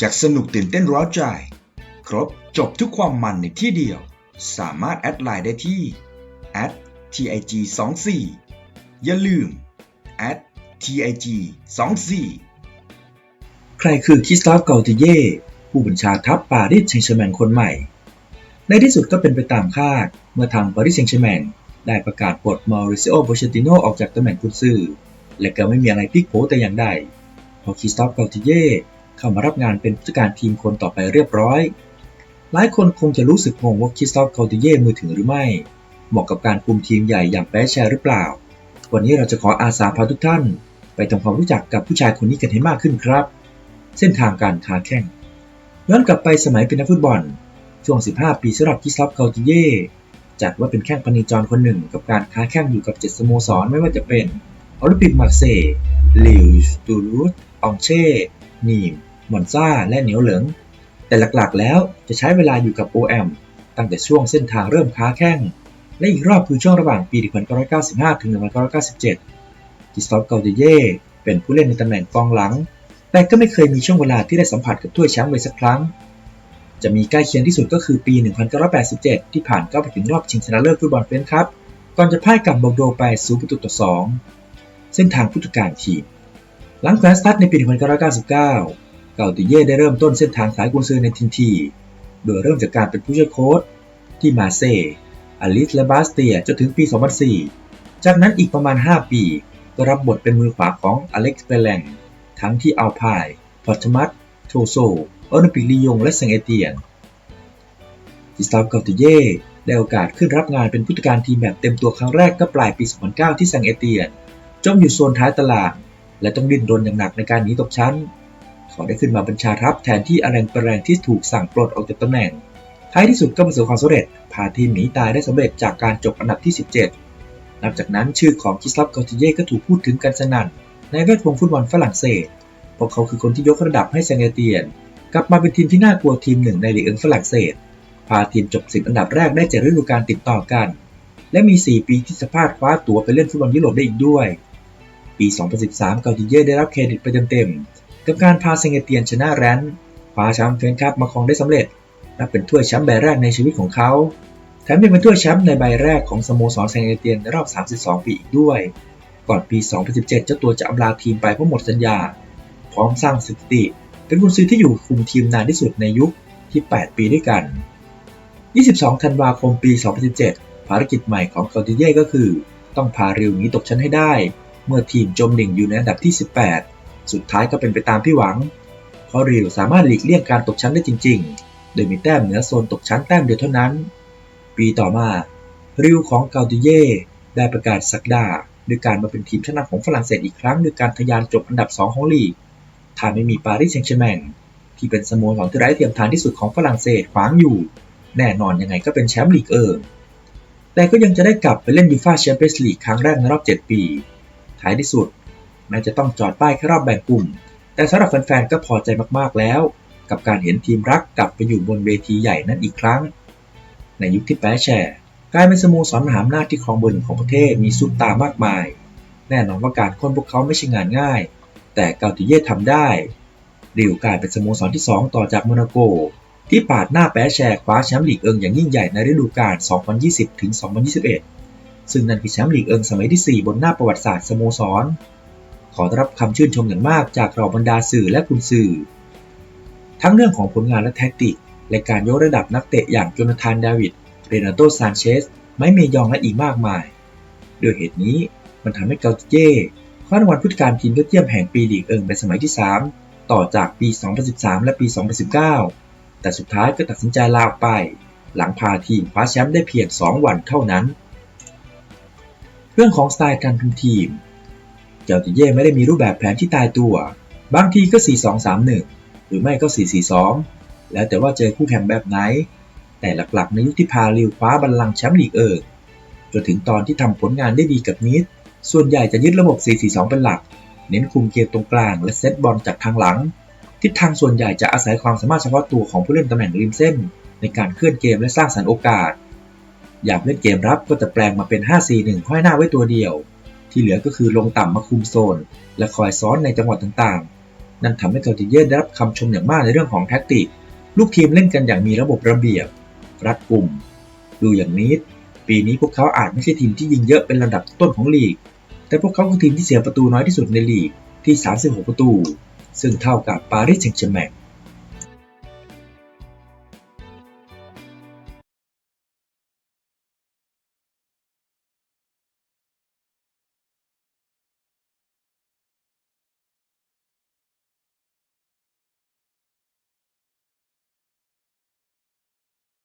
จากสนุกตื่นเต้นร้าวใจ ครบจบทุกความมันในที่เดียว สามารถแอดไลน์ได้ที่ @tig 2 4 อย่าลืม @tig 2 4 ใครคือคริสตอฟเกาติเย่ผู้บัญชาทัพปารีสแซงต์แชร์แมงคนใหม่ ในที่สุดก็เป็นไปตามคาด เมื่อทางปารีสแซงต์แชร์แมงได้ประกาศปลดมอริซิโอโบเชติโนออกจากตำแหน่งกุนซือและก็ไม่มีอะไรพลิกโผแต่อย่างใดพอคริสตอฟเกาติเย่ เข้ามารับงานเป็นผู้จัดการทีมคนต่อไปเรียบร้อย หลายคนคงจะรู้สึกงงว่าคริสตอฟเกาติเย่มือถึงหรือไม่ เหมาะกับการคุมทีมใหญ่อย่างแปรแชร์หรือเปล่า วันนี้เราจะขออาสาพาทุกท่าน ไปทำความรู้จักกับผู้ชายคนนี้กันให้มากขึ้นครับ เส้นทางการค้าแข่งย้อนกลับไปสมัยเป็นนักฟุตบอล ช่วง 15 ปีสำหรับคิสลอฟเกาติเย่จัดว่าเป็นแข้งปณิจรคนหนึ่งกับการค้าแข่งอยู่กับ7สโมสรไม่ว่าจะเป็นโอลิมปิกมาร์เซย์ลิวส์ตูรูสองเช่นีม มอนซาและเหนียวเหลิง แต่หลักๆแล้วจะใช้เวลาอยู่กับ OM ตั้งแต่ช่วงเส้นทางเริ่มค้าแข่งและอีกรอบคือช่วงระหว่างปี 1995 ถึง 1997คิสลอฟเกาติเย่เป็นผู้เล่นในตำแหน่งกองหลัง แต่ก็ไม่เคยมีช่วงเวลาที่ได้สัมผัสกับถ้วยแชมป์เลยสักครั้ง จะมีใกล้เคียงที่สุดก็คือปี 1987 ที่ผ่านเข้าไปถึงรอบชิงชนะเลิศฟุตบอลเฟนช์ครับ ก่อนจะพ่ายกับบอกโดไป0ประตูต่อ2เส้นทางผู้จัดการทีม หลังแควนสตัดในปี 1999 เกาติเย่ได้เริ่มต้นเส้นทางสายกุนซือในทันที โดยเริ่มจากการเป็นผู้ช่วยโค้ชที่มาเซ่อลิสและบาสเตียจนถึงปี 2004 จากนั้นอีกประมาณ 5 ปี ก็รับบทเป็นมือขวาของอเล็กซ์เปแลงทั้งที่อัลพาย พอร์ตมัสโทโซโอลิมปิกลียง และเซงเอเตียนจิสตาฟเกาติเย่ได้โอกาสขึ้นรับงานเป็นผู้จัดการทีมแบบเต็มตัวครั้งแรกก็ปลายปี 2009 ที่เซงเอเตียน จมอยู่โซนท้ายตารางและต้องดิ้นรนอย่างหนักในการหนีตกชั้น เขาได้ขึ้นมาบัญชาทัพแทนที่อแรงเปแรงที่ถูกสั่งปลดออกจากตำแหน่ง ท้ายที่สุดก็ประสบความสำเร็จ พาทีมหนีตายได้สำเร็จจากการจบอันดับที่ 17 นับจากนั้นชื่อของคิสลับเกาติเย่ก็ถูกพูดถึงกันสนั่น ในแวดวงฟุตบอลฝรั่งเศส เพราะเขาคือคนที่ยกระดับให้เซเอเตียน กลับมาเป็นทีมที่น่ากลัวทีมหนึ่งในลีกเอิงฝรั่งเศส พาทีมจบ10อันดับแรกได้เจ็ดฤดูกาลติดต่อกัน และมี 4 ปีที่สามารถคว้าตั๋วไปเล่นฟุตบอลยุโรปได้อีกด้วย ปี 2013 กาติเย่ได้รับเครดิตไปเต็มๆ กับการพาเซงเอเตียนชนะแรนท์คว้าแชมป์เฟนคัพมาครองได้สำเร็จ นับเป็นถ้วยแชมป์ใบแรกในชีวิตของเขาแถมยังเป็นถ้วยแชมป์ในใบแรกของสโมสรเซงเอเตียนในรอบ 32 ปีอีกด้วย ก่อนปี 2017 เจ้าตัวจะอำลาทีมไปเพราะหมดสัญญา พร้อมสร้างสถิติ เป็นกุนซือที่อยู่คุมทีมนานที่สุดในยุคที่ 8 ปีด้วยกัน 22 ธันวาคมปี 2017 ภารกิจใหม่ของเกาติเย่ก็คือ ต้องพาเริวนีตกชั้นให้ได้ เมื่อทีมจมดิ่งอยู่ในอันดับที่ 18 สุดท้ายก็เป็นไปตามที่หวัง เพราะริวสามารถหลีกเลี่ยงการตกชั้นได้จริง ๆ โดยมีแต้มเหนือโซนตกชั้นแต้มเดียวเท่านั้น ปีต่อมา ริวของเกาติเย่ได้ประกาศสักดาด้วยการมาเป็นทีมชนะของฝรั่งเศสอีกครั้งด้วยการทะยานจบอันดับ 2 ของลีกถ้าไม่มีปารีสแซงต์แชร์แมงที่เป็นสโมสรที่ไร้เทียมทานที่สุดของฝรั่งเศสขวางอยู่ แน่นอนยังไงก็เป็นแชมป์ลีกเอิงแต่ก็ยังจะได้กลับไปเล่นยูฟ่าแชมเปี้ยนส์ลีกครั้งแรกในรอบ 7 ปี ท้ายที่สุด แม้จะต้องจอดป้ายแค่รอบแบ่งกลุ่ม แต่สำหรับแฟนๆก็พอใจมากๆแล้ว กับการเห็นทีมรักกลับไปอยู่บนเวทีใหญ่นั่นอีกครั้ง ในยุคที่แป๊แชร์กลายเป็นสโมสรมหาอำนาจที่ครองเบอร์หนึ่งของประเทศมีซุปตามากมาย แน่นอนว่าการค้นพวกเขาไม่ใช่งานง่าย แต่เกาติเย่ทำได้ริวกลายเป็นสโมสรที่ 2 ต่อจากโมนาโก ที่ปาดหน้าแป๊แชร์คว้าแชมป์ลีกเอิงอย่างยิ่งใหญ่ในฤดูกาล 2020-2021 ซึ่งนั่นคือแชมป์ลีกเอิงสมัยที่ 4 บนหน้าประวัติศาสตร์สโมสร ขอได้รับคำชื่นชมอย่างมากจากเหล่าบรรดาสื่อและคุณสื่อ ทั้งเรื่องของผลงานและแท็กติก และการยกระดับนักเตะอย่างโจนาธาน ดาวิด เรนาโตซานเชส ไมเมยองและอีกมากมาย โดยเหตุนี้มันทำให้เกาติเย่คว้ารางวัลผู้จัดการทีมยอดเยี่ยมแห่งปีลีกเอิงเป็นสมัยที่ 3 ต่อจากปี 2013 และปี 2019 แต่สุดท้ายก็ตัดสินใจลาออกไป หลังพาทีมคว้าแชมป์ได้เพียง 2 วันเท่านั้น เรื่องของสไตล์การคุมทีม เกาติเย่ไม่ได้มีรูปแบบแผนที่ตายตัว บางทีก็ 4-2-3-1 หรือไม่ก็ 4-4-2 แล้วแต่ว่าเจอคู่แข่งแบบไหน แต่หลักๆในยุคที่พาลิวคว้าบัลลังก์แชมป์ลีกเอิงจนถึงตอนที่ทำผลงานได้ดีกับนิดส่วนใหญ่จะยึดระบบ 4-4-2 เป็นหลัก เน้นคุมเกมตรงกลางและเซตบอลจากทางหลัง ทิศทางส่วนใหญ่จะอาศัยความสามารถเฉพาะตัวของผู้เล่นตำแหน่งริมเส้น ในการเคลื่อนเกมและสร้างสรรค์โอกาส อยากเล่นเกมรับก็จะแปลงมาเป็น 5-4-1 ห้อยหน้าไว้ตัวเดียว ที่เหลือก็คือลงต่ำมาคุมโซน และคอยซ้อนในจังหวะต่างๆ นั่นทำให้เกาติเย่ได้รับคำชมอย่างมากในเรื่องของแท็กติก ลูกทีมเล่นกันอย่างมีระบบระเบียบ รัดกุ่ม ดูอย่างนี้ ปีนี้พวกเขาอาจไม่ใช่ทีมที่ยิงเยอะเป็นระดับต้นของลีก แต่พวกเขาคือทีมที่เสียประตูน้อยที่สุดในลีกที่ 36 ประตู ซึ่งเท่ากับปารีสแซงต์แชร์แมง